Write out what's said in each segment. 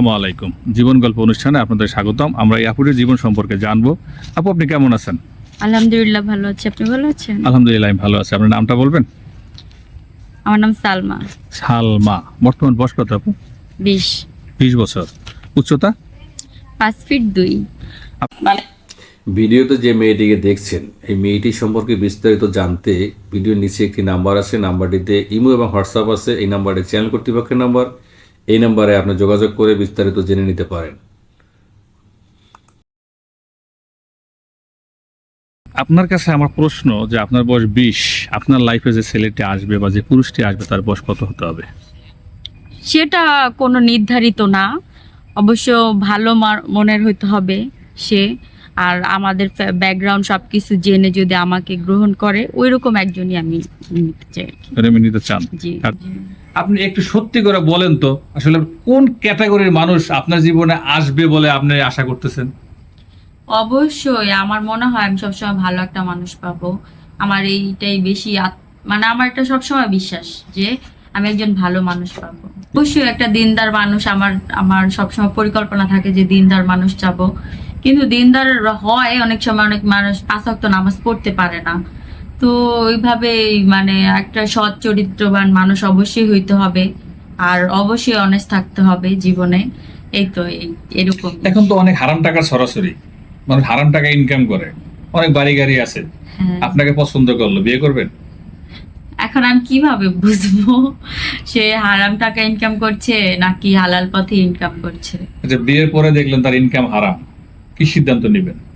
আসসালামু আলাইকুম। জীবন গল্প অনুষ্ঠানে আপনাদের স্বাগতম। আমরা এই আপুটির জীবন সম্পর্কে জানব। আপু আপনি কেমন আছেন? আলহামদুলিল্লাহ ভালো আছি। আপনি ভালো আছেন? আলহামদুলিল্লাহ আমি ভালো আছি। আপনার নামটা বলবেন? আমার নাম সালমা। সালমা। বর্তমান বয়স কত আপু? বিশ। বিশ বছর। উচ্চতা? পাঁচ ফিট দুই। ভিডিওতে যে মেয়েটিকে দেখছেন এই মেয়েটি সম্পর্কে বিস্তারিত জানতে ভিডিওর নিচে একটি নাম্বার আছে নাম্বারটিতে ইমো এবং হোয়াটসঅ্যাপ আছে। এই নাম্বারটি চ্যানেল কর্তৃপক্ষের নাম্বার। এই নাম্বারে আপনি যোগাযোগ করে বিস্তারিত জেনে নিতে পারেন। আপনার কাছে আমার প্রশ্ন যে আপনার বয়স বিশ আপনার লাইফে যে ছেলেটি আসবে বা যে পুরুষটি আসবে তার বয়স কত হতে হবে? সেটা কোনো নির্ধারিত না। অবশ্য ভালো মনের হইতে হবে সে। আর আমাদের ব্যাকগ্রাউন্ড সব কিছু জেনে যদি আমাকে গ্রহণ করে ওই রকম একজনই আমি নিতে চাই। নিতে চান? জি। আপনি একটু সত্যি করে বলেন তো, আসলে কোন ক্যাটাগরির মানুষ আপনার জীবনে আসবে বলে আপনি আশা করতেছেন? অবশ্যই, আমার মনে হয় আমি সবসময় ভালো একটা মানুষ পাবো। আমার এইটাই বেশি মানে আমার একটা সবসময় বিশ্বাস যে আমি একজন ভালো মানুষ পাবো। অবশ্যই একটা দিনদার মানুষ আমার আমার সবসময় পরিকল্পনা থাকে যে দিনদার মানুষ চাবো। কিন্তু দিনদার হয় অনেক সময় অনেক মানুষ পাঁচক্ত নামাজ পড়তে পারে না। তো ওইভাবে মানে একটা সৎ চরিত্রবান মানুষ অবশ্যই হইতে হবে। আর অবশ্যই অনেস্ট থাকতে হবে জীবনে। এই তো এরকম। এখন তো অনেক হারাম টাকা সরাসরি। মানুষ হারাম টাকা ইনকাম করে। অনেক বাড়ি গাড়ি আছে। হ্যাঁ। আপনাকে পছন্দ করল বিয়ে করবেন? এখন আমি কীভাবে বুঝব? সে হারাম টাকা ইনকাম করছে নাকি হালাল পথে ইনকাম করছে? আচ্ছা বিয়ের পরে দেখলেন তার ইনকাম হারাম। কি সিদ্ধান্ত নেবেন?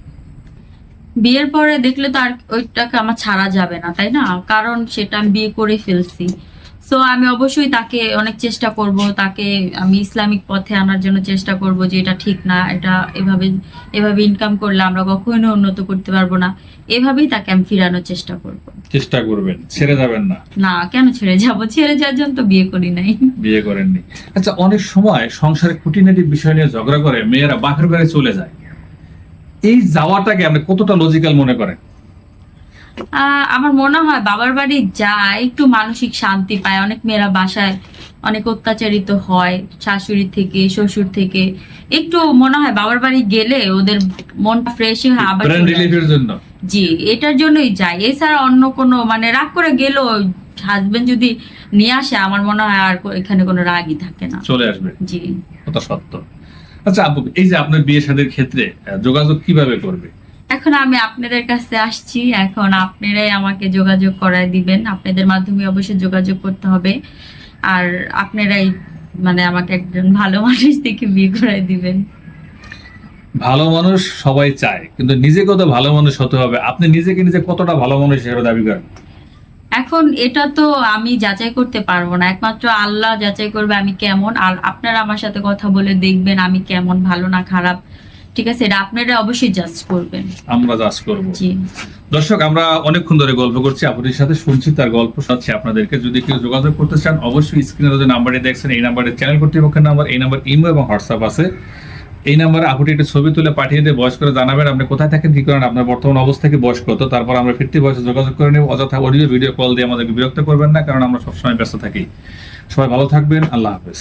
বিয়ের পরে দেখলে তো আর ওই টাকা আমার ছাড়া যাবে না তাই না? কারণ সেটা আমি বিয়ে করে ফেলছি। সো আমি অবশ্যই তাকে অনেক চেষ্টা করব তাকে আমি ইসলামিক পথে আনার জন্য চেষ্টা করব যে এটা ঠিক না এটা এভাবে এভাবে ইনকাম করলে আমরা কখনো উন্নত করতে পারব না। এভাবেই তাকে আমি ফিরানোর চেষ্টা করব। চেষ্টা করবেন ছেড়ে যাবেন না। না কেন ছেড়ে যাব? ছেড়ে যাওয়ার জন্য তো বিয়ে করি নাই। বিয়ে করেননি। আচ্ছা অনেক সময় সংসারে খুঁটিনাটি বিষয় নিয়ে ঝগড়া করে মেয়েরা বাপের বাড়ি চলে যায়। এই যাওয়াটাকে আপনি কতটা লজিক্যাল মনে করেন? আমার মনে হয় বাবার বাড়ি যায় একটু মানসিক শান্তি পায়। অনেক মেয়েরা বাসায় অনেক অত্যাচারিত হয় শাশুড়ি থেকে শ্বশুর থেকে। একটু মনে হয় বাবার বাড়ি গেলে ওদের মনটা ফ্রেশ হয় আবার জি এটার জন্যই যায়। এছাড়া অন্য কোনো মানে রাগ করে গেলেও হাজবেন্ড যদি নিয়ে আসে আমার মনে হয় আর এখানে কোনো রাগই থাকে না। চলে আসবে। জি। কথা সত্য। আচ্ছা আপু এই যে আপনার বিয়ে শাদীর ক্ষেত্রে যোগাযোগ কীভাবে করবে? এখন আমি আপনাদের কাছে আসছি। এখন আপনারাই আমাকে যোগাযোগ করায় দিবেন। আপনাদের মাধ্যমে অবশ্যই যোগাযোগ করতে হবে। আর আপনারাই মানে আমাকে একজন ভালো মানুষ দেখে বিয়ে করায় দিবেন। ভালো মানুষ সবাই চায় কিন্তু নিজেকে তো ভালো মানুষ হতে হবে। আপনি নিজেকে নিজে কতটা ভালো মানুষ হিসেবে দাবি করেন? এখন এটা তো আমি যাচাই করতে পারব না। একমাত্র আল্লাহ যাচাই করবে আমি কেমন। আর আপনারা আমার সাথে কথা বলে দেখবেন আমি কেমন ভালো না খারাপ। ঠিক আছে এটা আপনারা অবশ্যই জাজ করবেন। আমরা চাষ করব। জি। দর্শক আমরা অনেকক্ষণ ধরে গল্প করছি। আপনাদের সাথে শুনছি তার গল্প শোনাচ্ছি আপনাদেরকে। যদি কেউ যোগাযোগ করতে চান অবশ্যই স্ক্রিনে যে নাম্বারটি দেখছেন এই নাম্বারে চ্যানেল কর্তৃপক্ষের নাম্বার এই নাম্বার ইমো এবং হোয়াটসঅ্যাপ আছে। এই নাম্বারে আপুটি একটু ছবি তুলে পাঠিয়ে দিয়ে বয়স করে জানাবেন আপনি কোথায় থাকেন, কি করেন, আপনার বর্তমান অবস্থা কি বয়স কত তারপর আমরা ফিরতি বয়সে যোগাযোগ করে নেব। অযথা অডিও ভিডিও কল দিয়ে আমাদেরকে বিরক্ত করবেন না, কারণ আমরা সবসময় ব্যস্ত থাকি। সবাই ভালো থাকবেন, আল্লাহ হাফেজ।